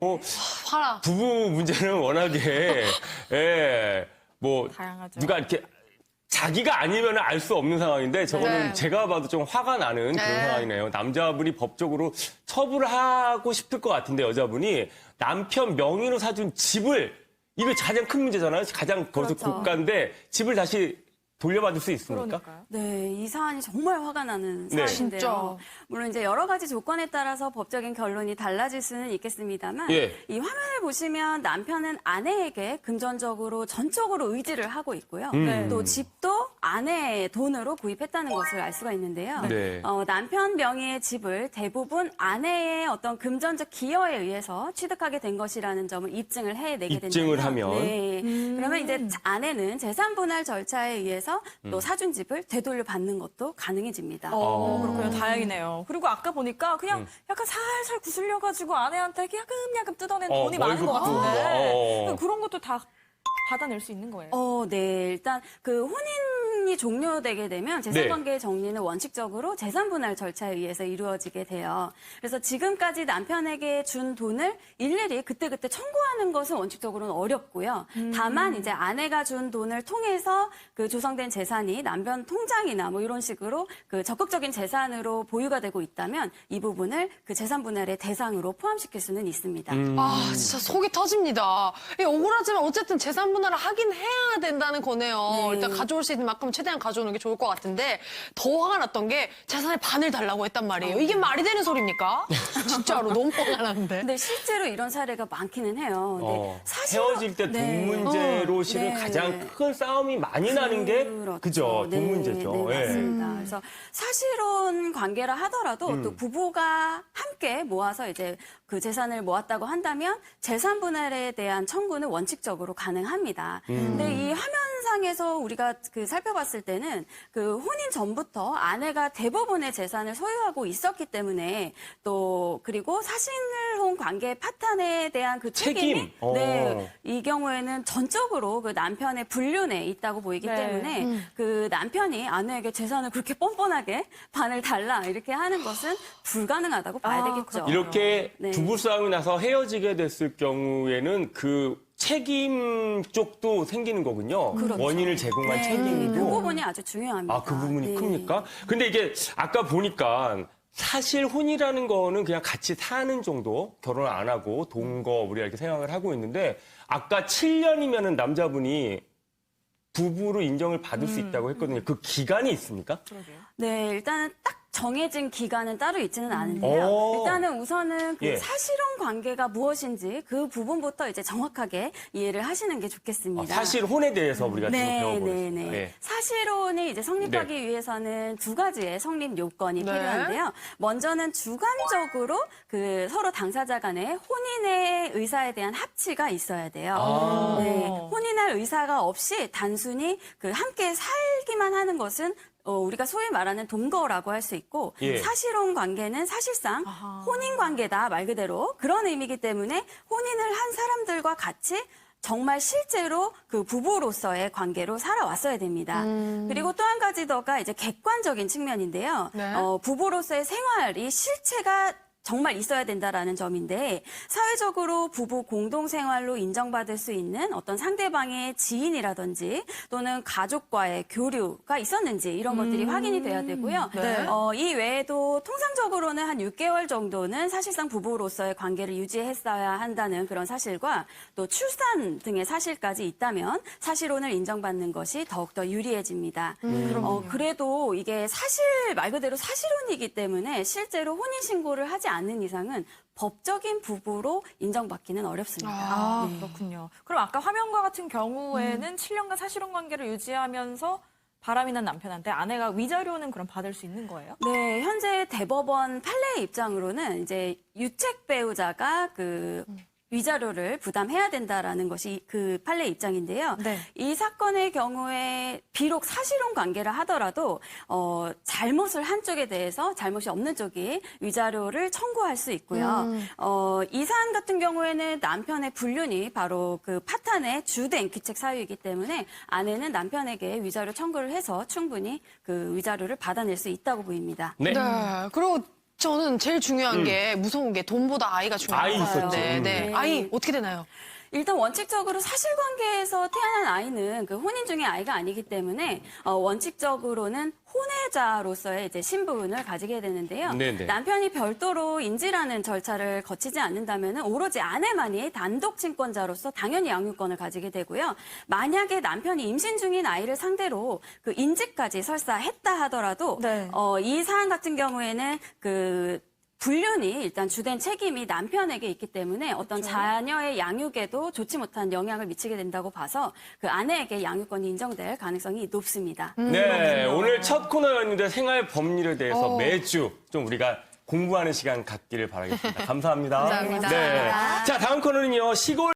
어, 화라. 부부 문제는 워낙에 예, 뭐 다양하죠. 누가 이렇게 자기가 아니면 알 수 없는 상황인데 저거는 네. 제가 봐도 좀 화가 나는 그런 네. 상황이네요. 남자분이 법적으로 처분을 하고 싶을 것 같은데 여자분이 남편 명의로 사준 집을 이거 가장 큰 문제잖아요. 가장 거기서 그렇죠. 고가인데 집을 다시 돌려받을 수 있습니까? 그러니까요. 네, 이 사안이 정말 화가 나는 네. 사안인데요. 진짜. 물론 이제 여러 가지 조건에 따라서 법적인 결론이 달라질 수는 있겠습니다만 예. 이 화면을 보시면 남편은 아내에게 금전적으로 전적으로 의지를 하고 있고요. 음. 또 집도 아내의 돈으로 구입했다는 것을 알 수가 있는데요. 네. 어, 남편 명의의 집을 대부분 아내의 어떤 금전적 기여에 의해서 취득하게 된 것이라는 점을 입증을 해내게 된다면 입증을 하면. 네. 그러면 이제 아내는 재산 분할 절차에 의해서 음. 또 사준 집을 되돌려 받는 것도 가능해집니다. 어, 그렇군요. 다행이네요. 그리고 아까 보니까 그냥 음. 약간 살살 구슬려가지고 아내한테 야금야금 뜯어낸 어, 돈이 많은 것 월급 부분. 같은데 어. 그런 것도 다 받아낼 수 있는 거예요. 어, 네. 일단 그 혼인 이 종료되게 되면 재산 네. 관계의 정리는 원칙적으로 재산 분할 절차에 의해서 이루어지게 돼요. 그래서 지금까지 남편에게 준 돈을 일일이 그때그때 청구하는 것은 원칙적으로는 어렵고요. 다만 이제 아내가 준 돈을 통해서 그 조성된 재산이 남편 통장이나 뭐 이런 식으로 그 적극적인 재산으로 보유가 되고 있다면 이 부분을 그 재산 분할의 대상으로 포함시킬 수는 있습니다. 아, 진짜 속이 터집니다. 이 억울하지만 어쨌든 재산 분할을 하긴 해야 된다는 거네요. 네. 일단 가져올 수 있는 만큼 최대한 가져오는 게 좋을 것 같은데 더 화가 났던 게 재산의 반을 달라고 했단 말이에요. 이게 말이 되는 소리입니까? 진짜로 너무 화가 나는데. 근데 실제로 이런 사례가 많기는 해요. 근데 어, 사실 헤어질 때돈 문제로 어, 실은 네. 가장 큰 싸움이 많이 나는 게 그렇죠. 그죠 네, 돈 문제죠. 네, 예. 맞습니다. 그래서 사실혼 관계라 하더라도 음. 또 부부가 함께 모아서 이제 그 재산을 모았다고 한다면 재산 분할에 대한 청구는 원칙적으로 가능합니다. 음. 근데 이 화면 상에서 우리가 그 살펴봤을 때는 그 혼인 전부터 아내가 대부분의 재산을 소유하고 있었기 때문에 또 그리고 사실혼 관계 파탄에 대한 그 책임이 책임? 어. 네, 이 경우에는 전적으로 그 남편의 불륜에 있다고 보이기 네. 때문에 그 남편이 아내에게 재산을 그렇게 뻔뻔하게 반을 달라 이렇게 하는 것은 불가능하다고 봐야 아, 되겠죠. 이렇게 네. 부부 싸움이 나서 헤어지게 됐을 경우에는 그 책임 쪽도 생기는 거군요. 그렇죠. 원인을 제공한 네, 책임도. 그 부분이 아주 중요합니다. 아, 그 부분이 네. 큽니까? 근데 이게 아까 보니까 사실 혼이라는 거는 그냥 같이 사는 정도, 결혼 안 하고 동거 우리가 이렇게 생각을 하고 있는데 아까 7년이면은 남자분이 부부로 인정을 받을 음. 수 있다고 했거든요. 그 기간이 있습니까? 네, 일단은 딱 정해진 기간은 따로 있지는 않은데요. 오. 일단은 우선은 그 예. 사실혼 관계가 무엇인지 그 부분부터 이제 정확하게 이해를 하시는 게 아, 좋겠습니다. 사실 혼에 대해서 우리가 지금 네, 배워보겠습니다. 네, 네. 예. 사실혼이 이제 성립하기 위해서는 두 가지의 성립 요건이 네. 필요한데요. 먼저는 주관적으로 그 서로 당사자 간의 혼인의 의사에 대한 합치가 있어야 돼요. 아. 네, 혼인할 의사가 없이 단순히 그 함께 살기만 하는 것은 어, 우리가 소위 말하는 동거라고 할 수 있고 예. 사실혼 관계는 사실상 아하. 혼인 관계다 말 그대로 그런 의미이기 때문에 혼인을 한 사람들과 같이 정말 실제로 그 부부로서의 관계로 살아왔어야 됩니다. 그리고 또 한 가지 더가 이제 객관적인 측면인데요. 네. 어, 부부로서의 생활이 실체가 정말 있어야 된다라는 점인데 사회적으로 부부 공동 생활로 인정받을 수 있는 어떤 상대방의 지인이라든지 또는 가족과의 교류가 있었는지 이런 것들이 확인이 돼야 되고요. 네. 어, 이 외에도 통상적으로는 한 6개월 정도는 사실상 부부로서의 관계를 유지했어야 한다는 그런 사실과 또 출산 등의 사실까지 있다면 사실혼을 인정받는 것이 더욱더 유리해집니다. 어, 그래도 이게 사실 말 그대로 사실혼이기 때문에 실제로 혼인 신고를 하지 않는 이상은 법적인 부부로 인정받기는 어렵습니다. 아, 네. 그렇군요. 그럼 아까 화면과 같은 경우에는 7년간 사실혼 관계를 유지하면서 바람이 난 남편한테 아내가 위자료는 그럼 받을 수 있는 거예요? 네, 현재 대법원 판례의 입장으로는 이제 유책 배우자가 그 위자료를 부담해야 된다라는 것이 그 판례 입장인데요. 네. 이 사건의 경우에 비록 사실혼 관계를 하더라도 어, 잘못을 한 쪽에 대해서 잘못이 없는 쪽이 위자료를 청구할 수 있고요. 어, 이 사안 같은 경우에는 남편의 불륜이 바로 그 파탄의 주된 귀책 사유이기 때문에 아내는 남편에게 위자료 청구를 해서 충분히 그 위자료를 받아낼 수 있다고 보입니다. 네. 그리고 저는 제일 중요한 게 무서운 게 돈보다 아이가 중요한 아이 것 있었죠. 같은데 음. 네. 네. 아이 어떻게 되나요? 일단 원칙적으로 사실관계에서 태어난 아이는 그 혼인 중의 아이가 아니기 때문에 어, 원칙적으로는 혼외자로서의 이제 신분을 가지게 되는데요. 네네. 남편이 별도로 인지라는 절차를 거치지 않는다면 오로지 아내만이 단독 친권자로서 당연히 양육권을 가지게 되고요. 만약에 남편이 임신 중인 아이를 상대로 그 인지까지 설사 했다 하더라도 네. 어, 이 사안 같은 경우에는 그 불륜이 일단 주된 책임이 남편에게 있기 때문에 어떤 자녀의 양육에도 좋지 못한 영향을 미치게 된다고 봐서 그 아내에게 양육권이 인정될 가능성이 높습니다. 네, 오늘 첫 코너였는데 생활 법률에 대해서 어. 매주 좀 우리가 공부하는 시간 갖기를 바라겠습니다. 감사합니다. 감사합니다. 네. 자, 다음 코너는요. 시골